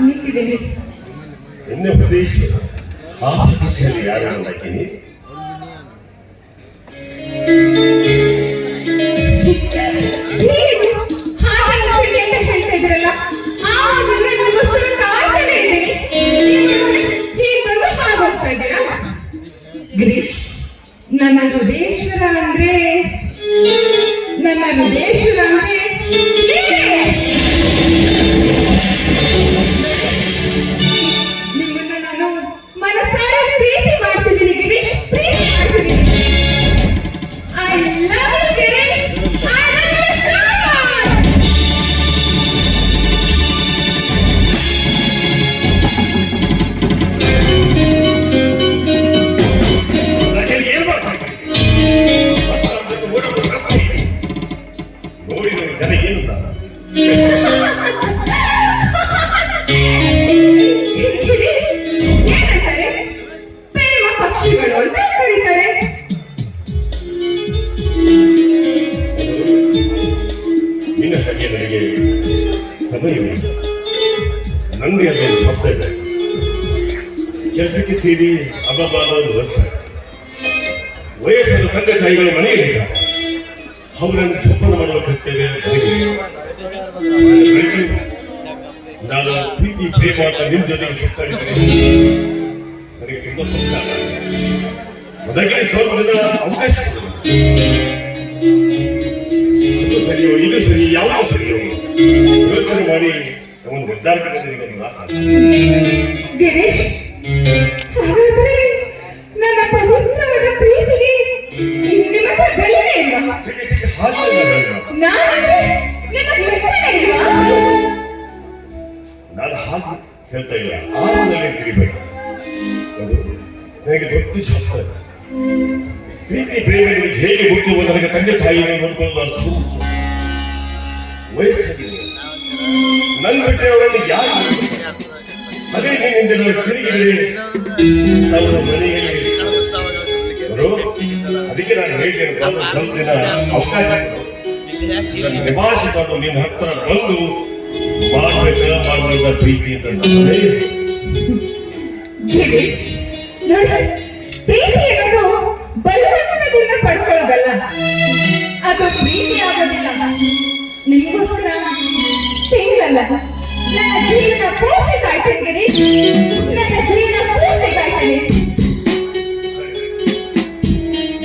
ನಿಂತಿದ್ದೇನೆ ಎನ್ನ ಪ್ರದೇಶ ಆ ಪ್ರದೇಶದಲ್ಲಿ ಯಾರನ್ನು ಹಾಕಿನಿ ನನ್ನ ಹೃದಯೇಶ್ವರ ಅಂದ್ರೆ? ನನ್ನ ಹೃದಯೇಶ್ವರ ಅಂದ್ರೆ? ಯೋಚನೆ ಮಾಡಿ ಒಂದು ನಿರ್ಧಾರಕ್ಕೆ ಬಂದಿದ್ದೀನಿ ಮಾತಾಡ ಗಿರೀಶ್ ಹಾಗಾದ್ರೆ ನನ್ನ ಪವಿತ್ರವಾದ ಪ್ರೀತಿಗೆ ನಿಮ್ಮ ಹತ್ರ ಬೆಲೆನೇ ಇಲ್ವಾ ಚಿಕ್ಕ ಚಿಕ್ಕ ನಿಮಗೆ ಲೆಕ್ಕನೇ ಇಲ್ವಾ? ನಾನು ಹಾಗೆ ಹೇಳ್ತಾ ಇಲ್ಲ. ಆನಂದದಲ್ಲಿ ತಿಳಿಬೇಕು ನನಗೆ ದೊಡ್ಡ ಶಬ್ದ. ಪ್ರೀತಿ ಪ್ರೇಮಿಗಳಿಗೆ ಹೇಗೆ ಗೊತ್ತು ನನಗೆ ತಂದೆ ತಾಯಿಯನ್ನು ನೋಡ್ಕೊಂಡು ಅಷ್ಟು ವಯಸ್ಸಾಗಿದೆ ನನ್ನ ಬಿಟ್ಟರೆ ಅವರನ್ನು ಯಾರು? ಅದೇ ನಿನ್ನಿಂದ ನಾನು ತಿರುಗಿದರೆ ಅವರ ಮನೆಯಲ್ಲಿ ಅದಕ್ಕೆ ನಾನು ಹೇಳಿದ್ದೇನೆ ಸ್ವಲ್ಪ ದಿನ ಅವಕಾಶ ನಿನ್ನ ಹತ್ರ ಬಂದು ಮಾಡ್ಬೇಕ ನೋಡಿ ಪ್ರೀತಿ ಬಲವಂತದಿಂದ ಪಡ್ಕೊಳ್ಳೋದಲ್ಲ. ಅದು ಪ್ರೀತಿ ಆಗೋದಿಲ್ಲ. ನಿಮಗೋಸ್ಕರ ತಿಂಗಳಲ್ಲ ನನ್ನ ಜೀವನ ಪೂರ್ತಿ ಕಾಯ್ತೇನೆ ಗಿರೀಶ್ ನನ್ನ ಜೀವನ ಪೂರ್ತಿ ಕಾಯ್ತೇನೆ.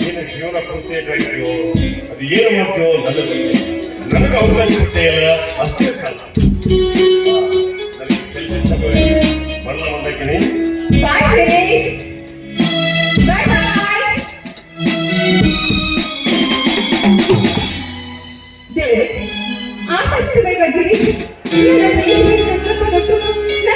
ಏನು ಜೀವನ ಪೂರ್ತಿ ಕಾಯ್ತೀಯೋ? ಅದು ಏನು ಮಾಡ್ತೀಯೋ ನನ್ನ ನನಗೆ ಅವಕಾಶ ಕೊಟ್ಟೆಯಲ್ಲ ಅಷ್ಟೇ ಸಾಲ. ನನಗೆ ಕೆಲಸ ಬಂದಕ್ಕೆ ಬಾಯ್ ಆದಷ್ಟು ಬೇಗ ಗಿರೀಶ್ ನನ್ನ ಕೊಟ್ಟು ನನ್ನ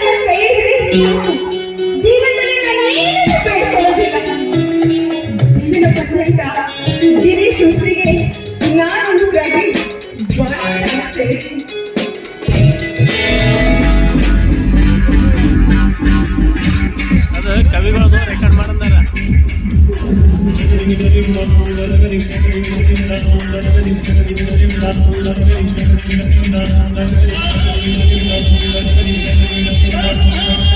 ರೆಕಾರ್ಡ್ ಮಾಡಂದಾರ ಅಲ್ಲ ಇಲ್ಲಿನ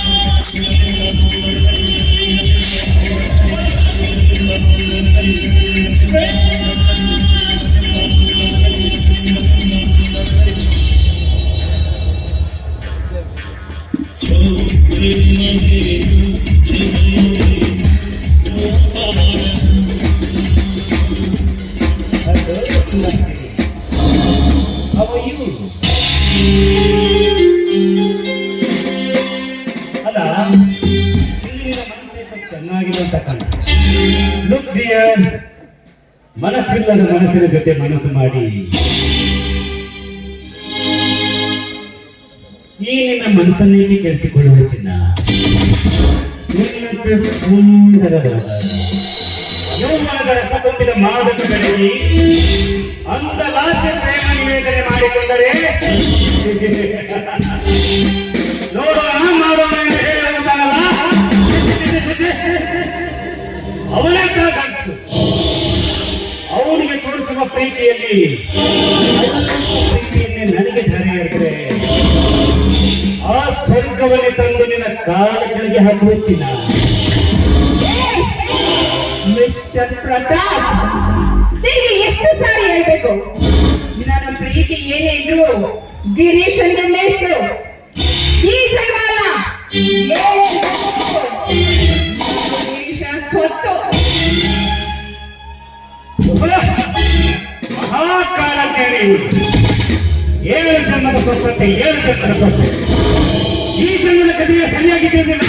ಚೆನ್ನಾಗಿದೆ ಅಂತ ಲುಕ್ ಡಿಯರ್ ಮನಸ್ಸಿಲ್ಲದ ಮನಸ್ಸಿನ ಜೊತೆ ಮನಸ್ಸು ಮಾಡಿ ಈ ನಿನ್ನ ಮನಸ್ಸನ್ನೇಕೆ ಕೆಡಿಸಿಕೊಳ್ಳುವ ಚಿನ್ನ ನಿನ್ನಂತೆ ಸುಂದರವಾದ ಯೌವನದ ರಸ ತುಂಬಿದ ಮಾದಕ ಬೆಳಗಿ ಅಂದ ಲಾಸ್ಯ ಪ್ರೇಮ ನಿವೇದನೆ ಮಾಡಿಕೊಂಡರೆ ನೋಡೋಣ ತೋರಿಸುವ ಪ್ರೀತಿಯಲ್ಲಿ ಪ್ರೀತಿಯನ್ನೇ ನನಗೆ ಧಾರೆ ಎರೆದರೆ ಆ ಸ್ವರ್ಗವನ್ನು ತಂದು ನಿನ್ನ ಕಾಲ ಕೆಳಗೆ ಹಾಕುವ ಚಿನ್ನ. ಮಿಸ್ಟರ್ ಪ್ರತಾಪ್, ನಿನಗೆ ಎಷ್ಟು ಸಾರಿ ಹೇಳ್ಬೇಕು? ನನ್ನ ಪ್ರೀತಿ ಏನೇ ಇದ್ರು ಗಿರೀಶನ್ಗೆ ಮೇಸ್ತು ಈ ಜನ್ಮ ಅಲ್ಲ ಕೇಳಿ ಏಳು ಜನ್ಮದ ಕೊಟ್ಟಂತೆ ಏಳು ಜನ್ಮದ ಕೊಟ್ಟೆ ಈ ಜನ್ಮದ ಕಥೆಯ ಸರಿಯಾಗಿ ತಿಳಿದಿಲ್ಲ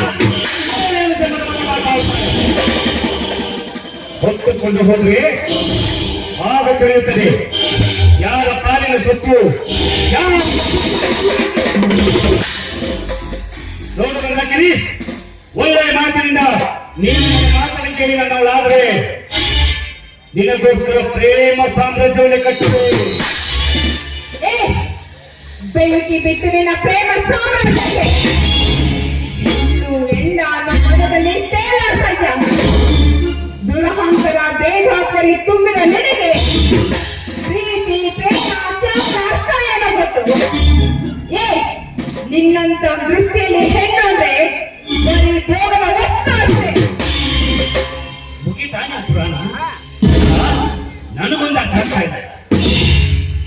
ಏಳು ಜನ್ಮದ ಬಗ್ಗೆ ಮಾತಾಡ್ತಾರೆ. ಹೊತ್ತುಕೊಂಡು ಹೋದ್ರೆ ಆಗ ತಿಳಿಯುತ್ತದೆ ಯಾರ ಪಾಲಿನ ಸೊತ್ತು? ನೋಡುವುದಲ್ಲ ಗಿರಿ ಒಳ್ಳೆಯ ಮಾತಿನಿಂದ ನೀನು ಮಾತನ್ನು ಕೇಳಿ ನನ್ನವಳಾದ್ರೆ ನಿನಗೋಸ್ಕರ ಪ್ರೇಮ ಸಾಮ್ರಾಜ್ಯವನ್ನು ಕಟ್ಟಿದೆ. ಬೆಂಕಿ ಬಿತ್ತು ನಿನ್ನ ಪ್ರೇಮ ಸಾಮ್ರಾಜ್ಯಕ್ಕೆ. ಇನ್ನು ಎಂಡ ಮನದಲ್ಲಿ ಇದ್ಯಾ ದುರಹಂಕಾರ ಬೇಜವಾಬ್ದಾರಿ ತುಂಬಿದ ನಿನಗೆ. ಪ್ರೀತಿ, ಪ್ರೇಮ ಅರ್ಥ ಗೊತ್ತು. ಏ, ನಿನ್ನಂತ ದೃಷ್ಟಿಯಲ್ಲಿ ಹೆಣ್ಣು ಅಂದ್ರೆ ಬರೀ ಭೋಗದ ನನಗೊಂದು ಅರ್ಥ ಇದೆ.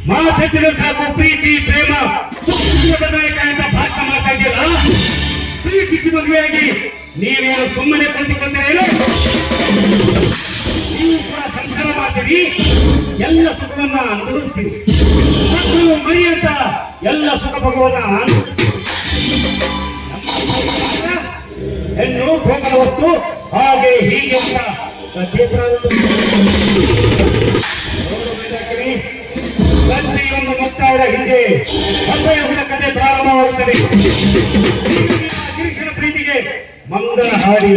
ಮಾತೆತ್ತಿದ್ರೆ ಸಾಕು, ಪ್ರೀತಿ, ಪ್ರೇಮ. ನಾಯಕ ಅಂತ ಭಾಷಣ ಮಾಡ್ತಾ ಇದೆಯಲ್ಲ ಪ್ರೀತಿಸಿ ಮದುವೆಯಾಗಿ ನೀವೇನು ಸುಮ್ಮನೆ ಕುಳಿತುಕೊಂಡೇನು ನೀವು ಕೂಡ ಸಂಸಾರ ಮಾಡ್ತೀರಿ, ಎಲ್ಲ ಸುಖವನ್ನ ಅನುಭವಿಸ್ತೀರಿ. ಮಕ್ಕಳು ಮರಿ ಅಂತ ಎಲ್ಲ ಸುಖ ಭಗವನ ಅನುಭವಿಸ್ತೀರಿ ನಮ್ಮ ಹೆಣ್ಣು ಭೋಗದ ವಸ್ತು ಹಾಗೆ ಹೀಗೆ ಅಂತ ಹಿಂದೆ ಹಬ್ಬಯುಗದ ಕಥೆ ಪ್ರಾರಂಭವಾಗುತ್ತದೆ ಪ್ರೀತಿಗೆ ಮಂಗಳ ಹಾಡಿ.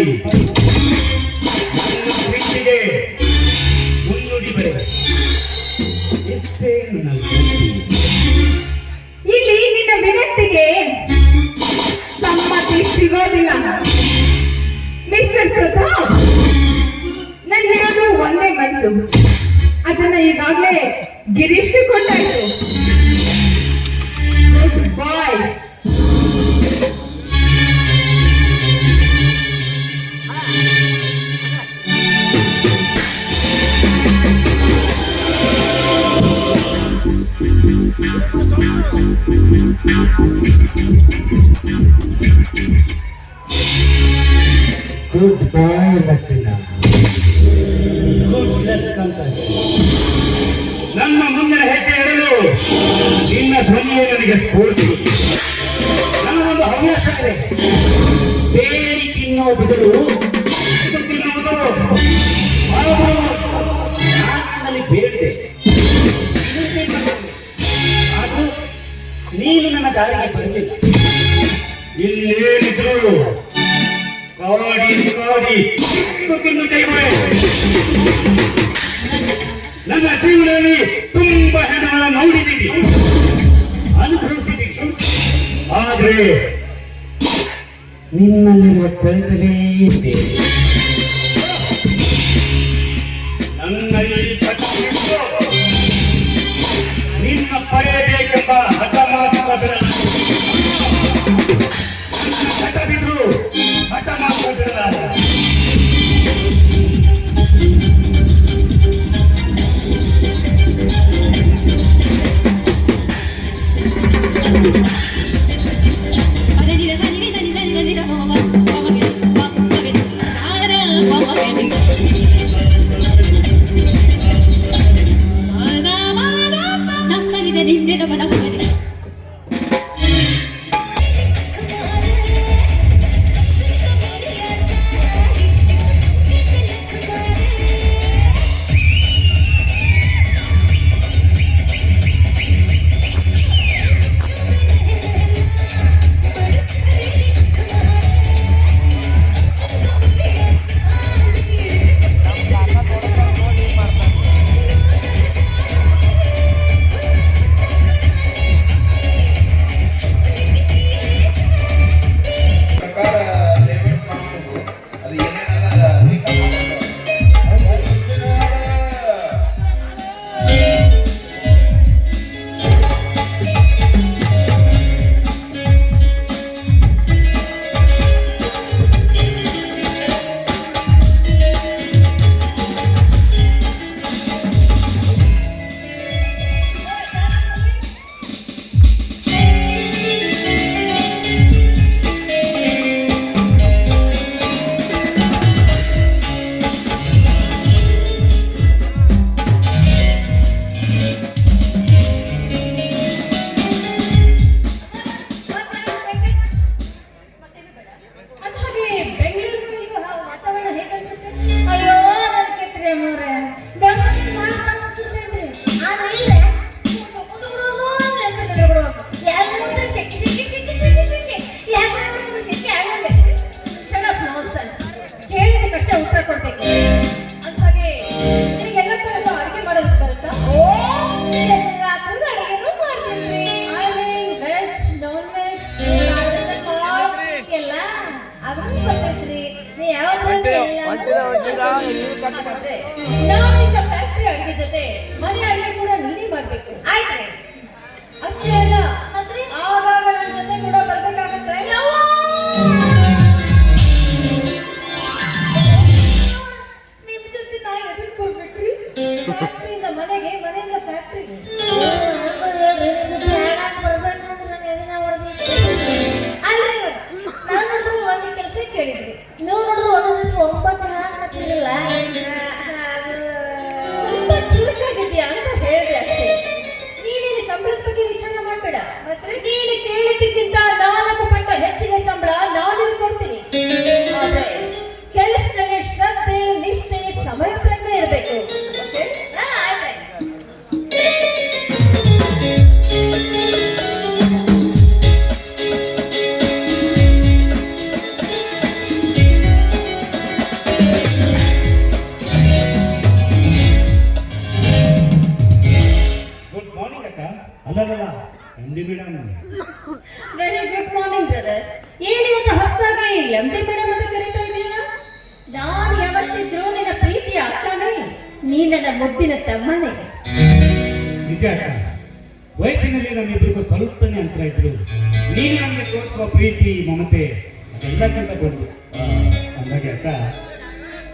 ಗುಡ್ ಬಾಯ್ ರಚನಾ ನನ್ನ ಮುಂದಿನ ಹೆಜ್ಜೆ ಇಡಲು ನಿನ್ನ ಧ್ವನಿಯೇ ನನಗೆ ಸ್ಫೂರ್ತಿ. ನನ್ನ ಒಂದು ಹವ್ಯಾಸ ಇದೆ. ಬೇಡಿ ತಿನ್ನೋ ಇದು ತಿನ್ನುವುದು. ಹಾಗೂ ನೀನು ನನ್ನ ದಾರಿಗೆ ಬಂದಿ. ಇಲ್ಲೇನಿದ್ರು? ಕಾಡಿ ಕಾಡಿ. ಕೈಗೊಳ್ಳೆ ನನ್ನ ಜೀವನದಲ್ಲಿ ತುಂಬಾ ಹೆಣ್ಣುಗಳ ನೋಡಿದ್ದೀನಿ. ಅನುಭವಿಸಿದ್ದೀನಿ. ಆದ್ರೆ ನಿನ್ನಲ್ಲಿರುವ ಸೆಳೆತವೇ ಇದೆ.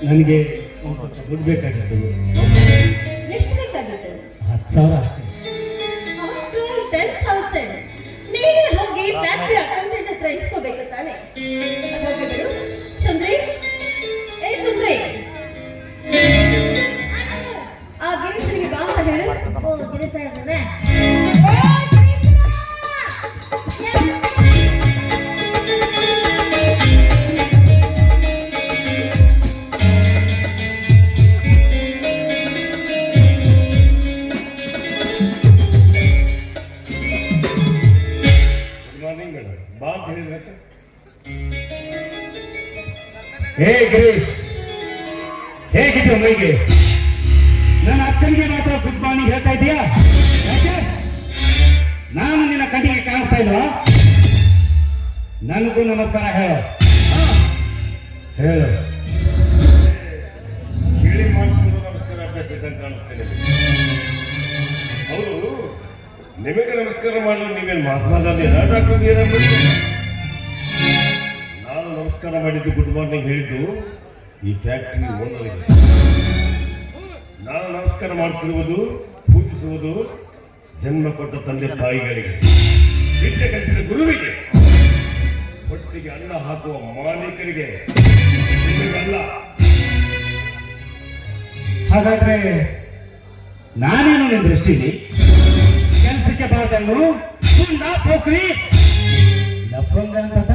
ನನಗೆ ದುಡ್ಡು ಬೇಕಾಗಿತ್ತು ಎಷ್ಟು ಬೇಕಾಗಿತ್ತು? ಹತ್ತು ಸಾವಿರ ಅಷ್ಟೇ. ಟೆನ್ ತೌಸಂಡ್ ನೀನೇ ಹೋಗಿ ಫ್ಯಾಕ್ಟ್ರಿ ಅಕೌಂಟೆಂಟ್ ಹತ್ರ ಇಸ್ಕೋಬೇಕು ತಾನೆ? ಸುಂದ್ರಿ? ಏ ಸುಂದ್ರಿ? ಆ ಗಿರೀಶನಿಗೆ ಬಾ ಅಂತ ಹೇಳು. ಓ ಗಿರೀಶ್ ಇದ್ದಾನೆ ನೀವೇನು ಮಹಾತ್ಮ ಗಾಂಧಿ ಡಾಕ್ಟರ್ ಬಿ ನಾನು ನಮಸ್ಕಾರ ಮಾಡಿದ್ದು ಗುಡ್ ಮಾರ್ನಿಂಗ್ ಹೇಳಿದ್ದು ಈ ಫ್ಯಾಕ್ಟರಿ ಓನರ್ಗೆ ನಾನು ನಮಸ್ಕಾರ ಮಾಡ್ತಿರುವುದು, ಪೂಜಿಸುವುದು ಜನ್ಮ ಕೊಟ್ಟ ತಂದೆ ತಾಯಿಗಳಿಗೆ. ವಿದ್ಯೆ ಕಲಿಸಿದ ಗುರುವಿಗೆ ಹೊಟ್ಟಿಗೆ ಅನ್ನ ಹಾಕುವ ಮಾಲೀಕರಿಗೆ. ಅಲ್ಲ ಹಾಗಾದ್ರೆ ನಾನೇನು ನಿನ್ನ ದೃಷ್ಟಿಲಿ? ಕೆಲಸಕ್ಕೆ ಬಾರ್ದನ್ನು ಪೋಖ್ರಿ. ಲಫಂಗ ಅಂತ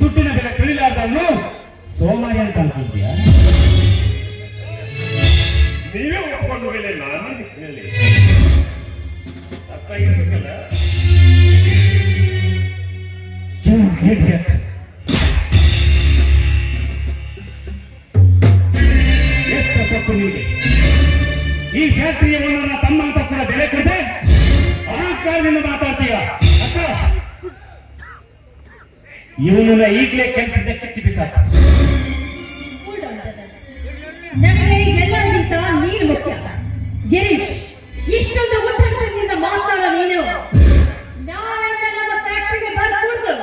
ದುಡ್ಡಿನ ಬೆಲೆ ತಿಳಿಲಾರ್ದನ್ನು? ಸೋಮಾರಿ ಅಂತ ಅನ್ಕೊಂಡ್ಯಾ ನೀವೇ ಒಪ್ಕೊಂಡು ಮೇಲೆ ನಾನೇ. ಎಷ್ಟು ಈ ಫ್ಯಾಕ್ಟರಿಯ ಓನರ್ನ ತಮ್ಮ ಅಹಂಕಾರದಿಂದ ಮಾತಾಡ್ತೀಯ ಇವನನ್ನ ಈಗಲೇ ಬಿಸಾಕ Hold on, ನನಗೆ ಎಲ್ಲರಿಗಿಂತ ನೀನು ಮುಖ್ಯ. ಗಿರೀಶ್ ಇಷ್ಟೊಂದು ಉತ್ತರದಿಂದ ಮಾತಾಡೋ ನೀನು. ನಾಳೆಯಿಂದ ನಮ್ಮ ಫ್ಯಾಕ್ಟ್ರಿಗೆ ಬರ್ಕೊಡ್ದು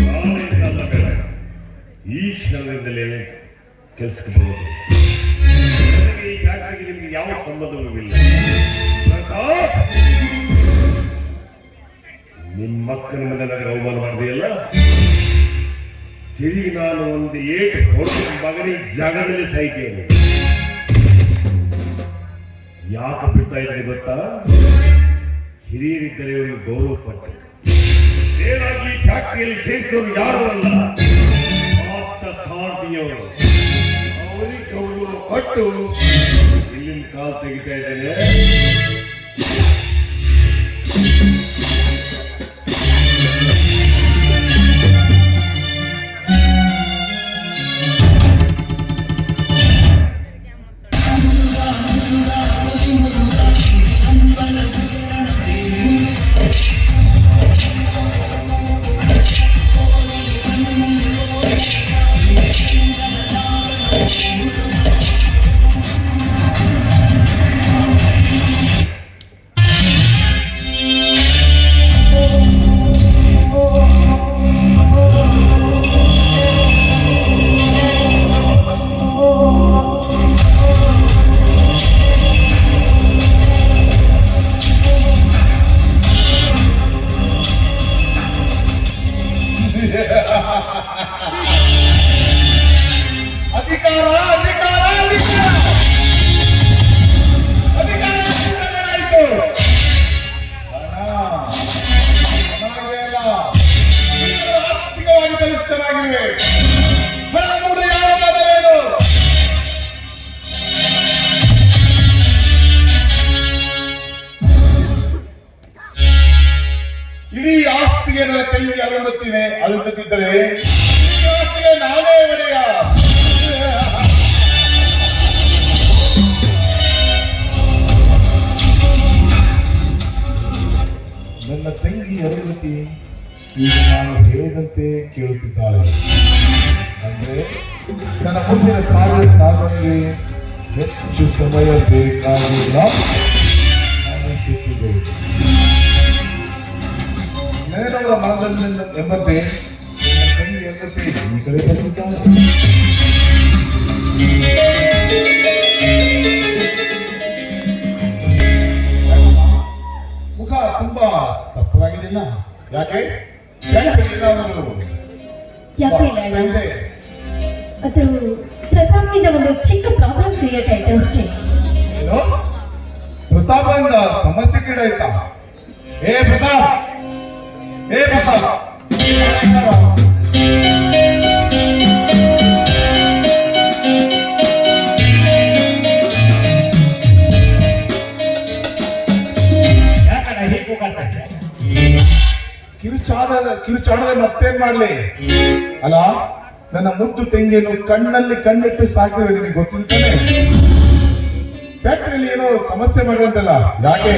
ನಾಳೆ ಕಾಲ ಈ ಕ್ಷಣದಿಂದಲೇ ಕೆಲಸಕ್ಕೆ ಬರುವುದು ಯಾವ ಸಂಬಂಧವೂ ಇಲ್ಲ. ನಿಮ್ಮ ಮಕ್ಕಳ ಮುಂದೆ ನನಗೆ ಅವಮಾನ ಮಾಡಿದೆಯಲ್ಲ ತಿರುಗಿ ನಾನು ಒಂದು ಏಟು ಮಗನಿ ಜಾಗದಲ್ಲಿ ಸಾಯ್ತೇನೆ ಯಾಕೆ ಬಿಡ್ತಾ ಇದ್ದೀನಿ ಗೊತ್ತಾ? ಹಿರಿಯರಿದ್ದರೆ ಇವರು ಗೌರವ ಪಟ್ಟು ಏನಾಗಿ ಫ್ಯಾಕ್ಟ್ರಿಯಲ್ಲಿ ಸೇರಿಸಿದವರು ಯಾರು ಅಲ್ಲ. ಆಪ್ತ ಸಾರಥಿಯವರು ಗೌರವ ಇಲ್ಲಿಂದ ಕಾಲ್ ತೆಗಿತಾ ಇದ್ದೇನೆ. ನನ್ನ ತಂಗಿ ಅರುಂಧತಿ ಈಗ ನಾನು ಹೇಳಿದಂತೆ ಕೇಳುತ್ತಿದ್ದಾಳೆ. ಅಂದ್ರೆ ನನ್ನ ಮುಂದಿನ ಕಾರ್ಯ ಸಾಧನೆಗೆ ಹೆಚ್ಚು ಸಮಯ ಬೇಕಾಗಿಲ್ಲ ಅನಿಸುತ್ತಿದೆ ನೆನೆದವರ ಮನದಲ್ಲಿ ಎಂಬಂತೆ ನನ್ನ ತಂಗಿ ಎಂಬಂತೆ ಈ ಕಡೆ ಮುಖ ತುಂಬಾ ತಪ್ಪಲಾಗಿದೆಯಲ್ಲ ಯಾಕೆ ಯಾಕೆ? ಅದು ಪ್ರತಾಪ್ನಿಂದ ಒಂದು ಚಿಕ್ಕ ಪ್ರಾಬ್ಲಮ್ ಕ್ರಿಯೇಟ್ ಆಯ್ತು ಅಷ್ಟೇ. ಏನು? ಸಮಸ್ಯೆ ಸಮಸ್ಯೆ ಆಯ್ತಾ? ಏ ಪ್ರತಾಪ್! ಏ ಕಿರುಚಾಡ ಕಿರುಚಾಡದೆ ಮತ್ತೇನ್ ಮಾಡ್ಲಿ? ಅಲ್ಲ ನನ್ನ ಮುದ್ದು ತೆಂಗಿಯನ್ನು ಕಣ್ಣಲ್ಲಿ ಕಣ್ಣಿಟ್ಟು ಸಾಕಿದ್ರೆ ನಿಮಗೆ ಗೊತ್ತಿಲ್ತಾನೆ ಫ್ಯಾಕ್ಟ್ರಿಯಲ್ಲಿ ಏನೋ ಸಮಸ್ಯೆ ಮಾಡಿದಂತಲ್ಲ ಯಾಕೆ?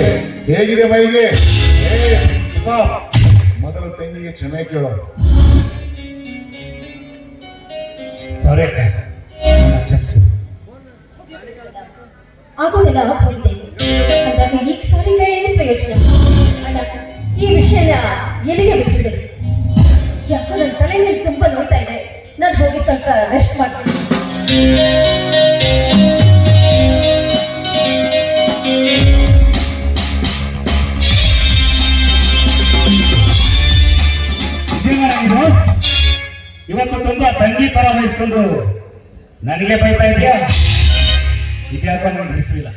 ಹೇಗಿದೆ ಮೈಗೆ? ಮೊದಲು ತೆಂಗಿಗೆ ಕ್ಷಮೆ ಕೇಳೋ. ಸರಿ ಆಗೋದಿಲ್ಲ ಹೋಗಿದೆ ಅಂದಾಗ ಈಗ ಸಾರಿ ಏನು ಪ್ರಯೋಜನ ಈ ವಿಷಯನ ಎಲ್ಲಿಗೆ ಬಿಟ್ಬಿಡಿ ಯಾಕೋ ನನ್ನ ತಲೆಯಲ್ಲಿ ತುಂಬಾ ನೋಯ್ತಾ ಇದೆ. ನಾನು ಹೋಗಿ ಸ್ವಲ್ಪ ರೆಸ್ಟ್ ಮಾಡ್ತೀನಿ. ಇವತ್ತು ತುಂಬಾ ತಂಗಿ ಪರ ವಹಿಸ್ಕೊಂಡು ನನಗೆ ಬೈತಾ ಇದೆಯಾ? ಇದ್ಯಾಕ ಬಿಡಿಸಲಿಲ್ಲ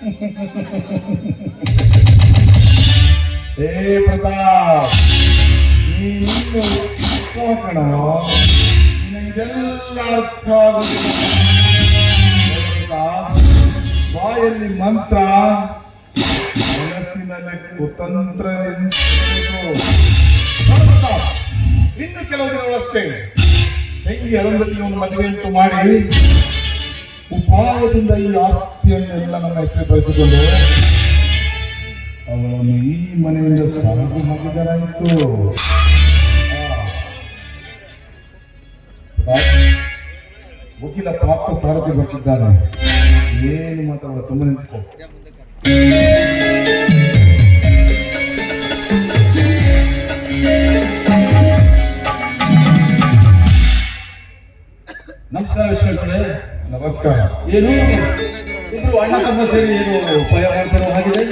ಏ, ಪ್ರತಾಪ್. ನೀನು ಕಣೋ. ಇದೆಲ್ಲ ಅರ್ಥ ಬಾಯಲ್ಲಿ ಮಂತ್ರ ಮನಸ್ಸಿನಲ್ಲಿ ಕುತಂತ್ರ ಇನ್ನು ಕೆಲವು ದಿನಗಳಷ್ಟೇ ಹೆಂಗೆ ಅರಂಧತಿಯನ್ನು ಮದುವೆ ಅಂತ ಮಾಡಿ, ಉಪಾಯದಿಂದ ಈ ಆಸ್ತಿಯನ್ನೆಲ್ಲ ನನ್ನ ಹೆಸರು ಬಯಸಿಕೊಂಡು ಅವಳನ್ನು ಈ ಮನೆಯಿಂದ ಸಾಗು ಹಾಕಿದರಾಯಿತು. ವಕೀಲ ಪ್ರಾಪ್ತ ಸಾರಥಿ ಬರ್ತಿದ್ದಾನೆ. ಏನು ಮಾತಾಡ ಸುಮ್ಮನೆ ನಿಂತ್ಕೋ. ನಮಸ್ಕಾರ ವಿಶ್ವೇಶ್ವರೇ ನಮಸ್ಕಾರ. ಏನು? ಇಬ್ರು ಅಣ್ಣ ತಮ್ಮ ಸೇರಿ ಏನು ಉಪಾಯ ಮಾಡ್ತಾರೋ ಹಾಗಿದೆ?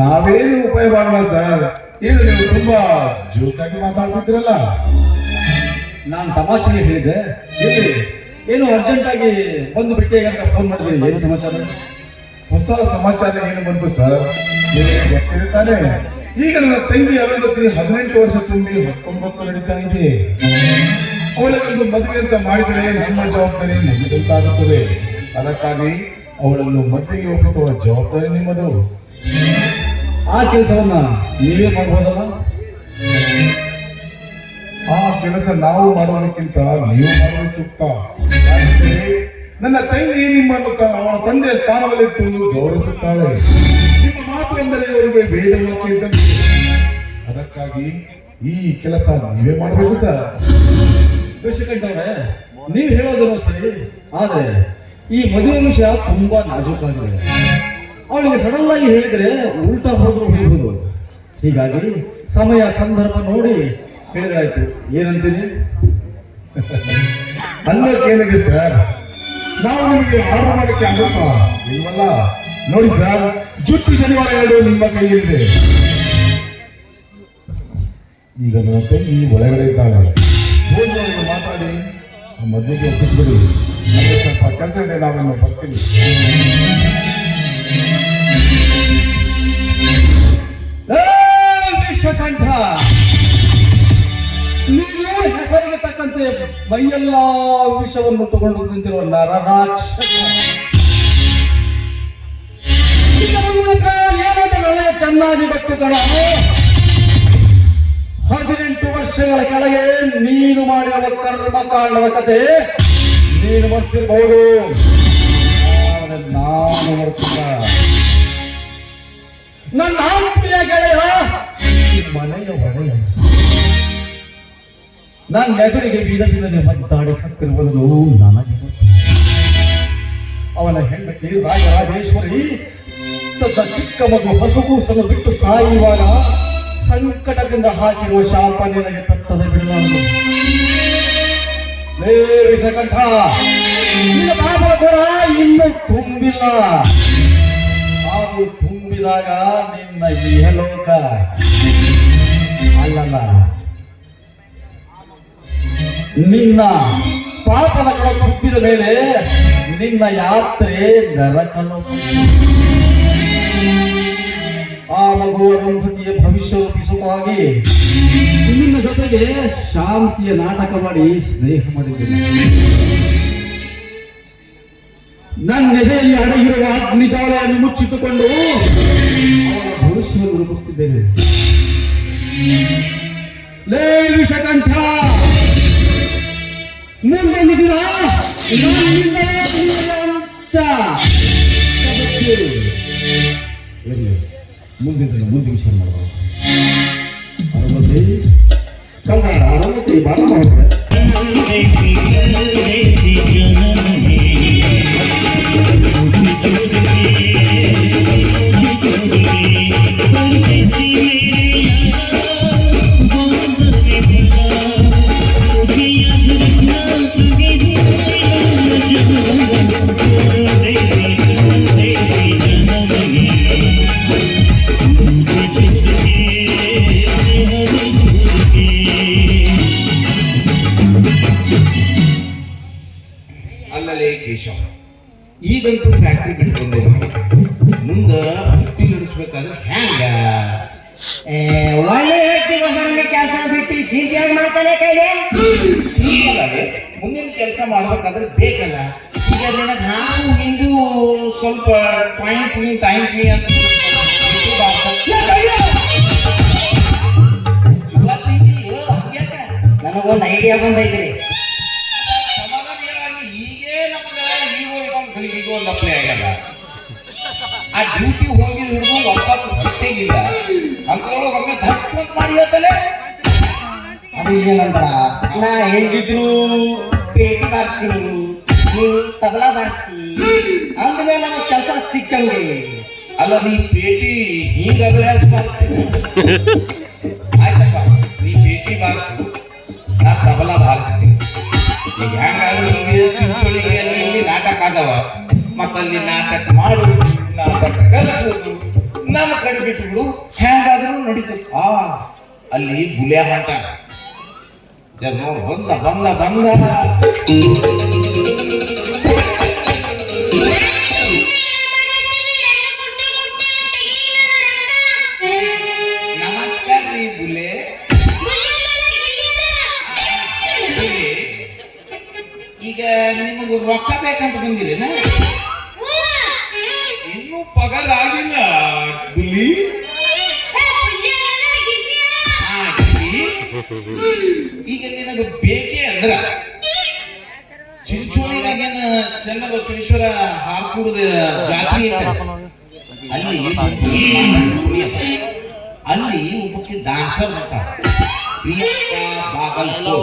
ನಾವೇನು ಉಪಾಯ ಮಾಡೋಣ ಸರ್. ಏನು ನೀವು ತುಂಬಾ ಜೋಕಾಗಿ ಮಾತಾಡ್ತಿದ್ರಲ್ಲ ನಾನು ತಮಾಷೆಗೆ ಹೇಳಿದೆ ಏನು ಅರ್ಜೆಂಟ್ ಆಗಿ ಬಂದು ಬಿಟ್ಟೆ ಅಂತ ಫೋನ್ ಮಾಡಿದ್ರಿ? ಏನು ಸಮಾಚಾರ? ಹೊಸ ಸಮಾಚಾರ ಏನು ಬಂತು ಸರ್? ಈಗ ನನ್ನ ತಂಗಿ ಅರುಂಧತಿ ಹದಿನೆಂಟು ವರ್ಷ ತುಂಬಿ ಹತ್ತೊಂಬತ್ತು ನಡೀತಾ ಇದೆ. ಅವಳಿಗೊಂದು ಮದುವೆ ಅಂತ ಮಾಡಿದರೆ ನಮ್ಮ ಜವಾಬ್ದಾರಿ ಮುಗಿದಂತಾಗುತ್ತದೆ ಅದಕ್ಕಾಗಿ ಅವಳನ್ನು ಮದುವೆಗೆ ಒಪ್ಪಿಸುವ ಜವಾಬ್ದಾರಿ ನಿಮ್ಮದು. ಆ ಕೆಲಸವನ್ನ ನೀವೇ ಮಾಡ್ಬೋದಲ್ಲ? ಆ ಕೆಲಸ ನಾವು ಮಾಡೋದಕ್ಕಿಂತ ನೀವು ಮಾಡೋದು ಸೂಕ್ತ. ನನ್ನ ತಂಗಿ ನಿಮ್ಮನ್ನು ಅವಳ ತಂದೆಯ ಸ್ಥಾನದಲ್ಲಿಟ್ಟು ಗೌರವಿಸುತ್ತಾಳೆ. ನಿಮ್ಮ ಮಾತು ಎಂದರೆ ಅವರಿಗೆ ಬೇರೆ ವಾಕ್ಯ ಇದ್ದಂತೆ. ಅದಕ್ಕಾಗಿ ಈ ಕೆಲಸ ನೀವೇ ಮಾಡಬೇಕು, ಸರ್. ವಿಷಯಕಂಠವ್ರೆ ನೀವು ಹೇಳೋದನ್ನು ಸರಿ, ಆದ್ರೆ ಈ ಮದುವೆ ವಿಷಯ ತುಂಬಾ ನಾಜೂಕಾಗಿದೆ. ಅವಳಿಗೆ ಸಡನ್ ಆಗಿ ಹೇಳಿದ್ರೆ ಉಲ್ಟಾ ಹೋದ್ರು ಹೋಗ್ಬೋದು ಹೀಗಾಗಿ ಸಮಯ ಸಂದರ್ಭ ನೋಡಿ ಹೇಳಿದ್ರಾಯ್ತು. ಏನಂತೀರಿ ಕೇಳಿದೆ ಸರ್? ನಾವು ನಿಮಗೆ ಆರ್ಡರ್ ಮಾಡಕ್ಕೆ ನಿಮ್ಮಲ್ಲ ನೋಡಿ ಸರ್, ಜುಟ್ಟು ಶನಿವಾರ ಎರಡು ನಿಮ್ಮ ಕೈಯಲ್ಲಿದೆ. ಈಗ ನನ್ನ ತಂಗಿ ಒಳಗಡೆ ಇದ್ದಾಳೆ. ಮಾತಾಡಿ ಮದುವೆಗೆ ಒಪ್ಪಿಸ್ಬಿಡಿ. ಸ್ವಲ್ಪ ಕೆಲಸ ಇದೆ ನಾವೇನು ಬರ್ತೀನಿ. ವಿಶ್ವಕಂಠ! ನೀವು ಹೆಸರಿಗೆ ತಕ್ಕಂತೆ ಮೈಯೆಲ್ಲ ವಿಷವನ್ನು ತಗೊಂಡು ನಿಂತಿರುವ ನರರಾಕ್ಷ ಚೆನ್ನಾಗಿ ಗೊತ್ತು ಹದಿನೆಂಟು ವರ್ಷಗಳ ಕೆಳಗೆ ನೀನು ಮಾಡಿರುವ ಕರ್ಮಕಾಂಡದ ಕತೆ ನೀನು ಮಾಡ್ತಿರ್ಬಹುದು ಆದರೆ ನಾನು ಮಾಡ್ತಿಲ್ಲ ನನ್ನ ಆತ್ಮೀಯ ಗೆಳೆಯ ಮನೆಯ ಒಡೆಯ ನನ್ನ ಎದುರಿಗೆ ದಿನ ವಿಧನೆ ಮದ್ದಾಡಿ ಸತ್ತಿರುವುದನ್ನು ನನಗೆ. ಅವನ ಹೆಂಡತಿ ರಾಜರಾಜೇಶ್ವರಿ ತನ್ನ ಚಿಕ್ಕ ಮಗು ಹಸುಗೂಸನ್ನು ಬಿಟ್ಟು ಸಾಯುವಾಗ ಸಂಕಟದಿಂದ ಹಾಕಿರುವ ಶಾಪ ನಿನಗೆ ತತ್ತದ ಬಿಡಲಾರದು ವಿಷಕಂಠ ನಿನ್ನ ಪಾಪದ ಗುಣ ಇನ್ನೂ ತುಂಬಿಲ್ಲ. ನಾವು ತುಂಬಿದಾಗ ನಿನ್ನ ಇಹಲೋಕ ಅಲ್ಲಲ್ಲ. ನಿನ್ನ ಪಾಪದ ಗುಣ ತುಂಬಿದ ಮೇಲೆ ನಿನ್ನ ಯಾತ್ರೆ ನರಕಲೋಕ ಆ ಮಗುವ ದಂಪತಿಯ ಭವಿಷ್ಯ ರೂಪಿಸುವಾಗಿ ನಿನ್ನ ಜೊತೆಗೆ ಶಾಂತಿಯ ನಾಟಕ ಮಾಡಿ ಸ್ನೇಹ ಮಾಡಿದ್ದೇನೆ. ನನ್ನ ಎದೆಯಲ್ಲಿ ಅಡಗಿರುವ ಅಗ್ನಿಜಾಲವನ್ನು ಮುಚ್ಚಿಟ್ಟುಕೊಂಡು ಭವಿಷ್ಯವನ್ನು ರೂಪಿಸುತ್ತಿದ್ದೇನೆ. ಲೇ ವಿಷಕಂಠ! ಮುಂದೊಂದು ದಿನ ನನ್ನಿಂದಲೇ ನೀನು ಅಂತ. ಮುಂದಿನ ಮುಂದೆ ವಿಚಾರ ಮಾಡೋಣ ಅರಮತಿ ಕನ್ನಡ ಅರಮತಿ ಬಾಲ ಮಾಡ್ತಾರೆ ಮಾಡ್ಬೇಕಾದ್ರೆ ಬೇಕಲ್ಲ. ಈಗ ನನಗೆ ನಾನು ಹಿಂದೂ ಸ್ವಲ್ಪ ಪಾಯಿಂಟ್ ಮೀ ಟೈಮ್ ಮೀ ಅಂತ ನನಗೊಂದು ಐಡಿಯಾ ಸಮಾಧಾನವಾಗಿ ಈಗೇ ಒಂದು ಆ ಡ್ಯೂಟಿ ಹೋಗಿ ಹಿಡಿದು ಅಂದ್ರೊಳಗೆ ಒಮ್ಮೆ ದರ್ಶನ ಮಾಡಿ ಹೇಳ್ತಾನೆ. ಅದು ನಾ ಹೆಂಗಿದ್ರು? ಪೇಟಿ ಬಾರಿಸ್ತೀನಿ ನೀವು ತಬಲ ಬಾರಿಸ್ತಿ ಅಂದ್ಮೇಲೆ ನಮಗೆ ಕೆಲಸ ಸಿಕ್ಕಂಗೆ. ಅಲ್ಲ, ನೀ ಪೇಟಿ ಹೀಗಾದ್ರೆ ಆಯ್ತಪ್ಪ, ನೀ ಪೇಟಿ ಬಾರಿಸು ನಾ ತಬಲ ಬಾರಿಸ್ತೀನಿ. ಈಗ ಹೆಂಗಾದ್ರೂ ಚಿಂಚೋಳಿಗೆ ಇಲ್ಲಿ ನಾಟಕ ಆದವ. ಮತ್ತಲ್ಲಿ ನಾಟಕ ಮಾಡುದು, ನಾಟಕ ಕಲಿಸೋದು. ನಮ್ಮ ಕಡೆ ಬಿಟ್ಟು ಹೆಂಗಾದ್ರೂ ನಡೀತು. ಆ, ಅಲ್ಲಿ ಬುಲೆ ಹೊಂಟ. ಜನ ನೋಡು ಬಂದ ಬಂದ ಬಂದ. ಈಗ ನಿಮಗೆ ರೊಕ್ಕ ಬೇಕಂತ ಬಂದಿರೇನ ಇನ್ನೂ ಪಗಾರ ಆಗಿಲ್ಲ ಬುಲಿ. ಈಗ ನಿನಗೆ ಬೇಕೇ ಅಂದ್ರ ಚಿಂಚೋಳಿದಾಗೇನ ಚನ್ನಬಸವೇಶ್ವರ ಹಾಕುಡದ ಜಾತ್ರೆ ಅಲ್ಲಿ ಅಲ್ಲಿ ಒಬ್ಬಕ್ಕೆ ಡಾನ್ಸರ್ ಬರ್ತಾರ. ಬಾಗಲ್ಕೋ.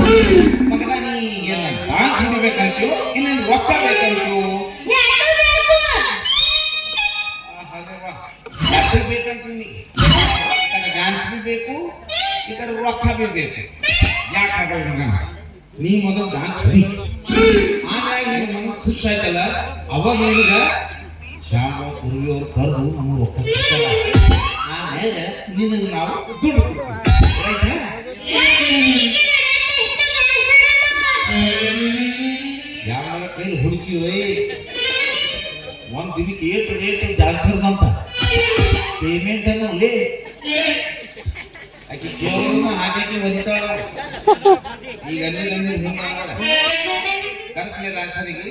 ಮಗನ ನೀ ಏನ ಡಾನ್ಸ್ ಹೊಡಿಬೇಕಂತೀವೋ ಇಲ್ಲ ರೊಕ್ಕ ಬೇಕಂತೀವೋ ಬೇಕಂತ ಬೇಕಂತೀನಿ ಡ್ಯಾನ್ಸ್ ಬಿ ಬೇಕು ಕಡೆ ರೊಕ್ಕ ಬಿ ಯಾಕಾಗಲ್ಲ ಮಗನ ನೀ ಮೊದಲು ಹೊಡಿ ಆಮೇಲೆ ನಿನ್ ಮನಸ್ಸು ಖುಷಿ ಆಯ್ತಲ್ಲ ಅವಾಗ ಹೇಳಿದ ಶ್ಯಾಮ ಪುರ್ವಿ ಅವ್ರು ಕರೆದು ನಮ್ಮ ರೊಕ್ಕ ಕೊಡ್ತಾರ ಆಮೇಲೆ ನಿನಗೆ ನಾವು ದುಡ್ಡು ಯಾವಾಗ ಯಾವ ಕೈಲಿ ಹುಡುಕಿವೈ ఒకసారికి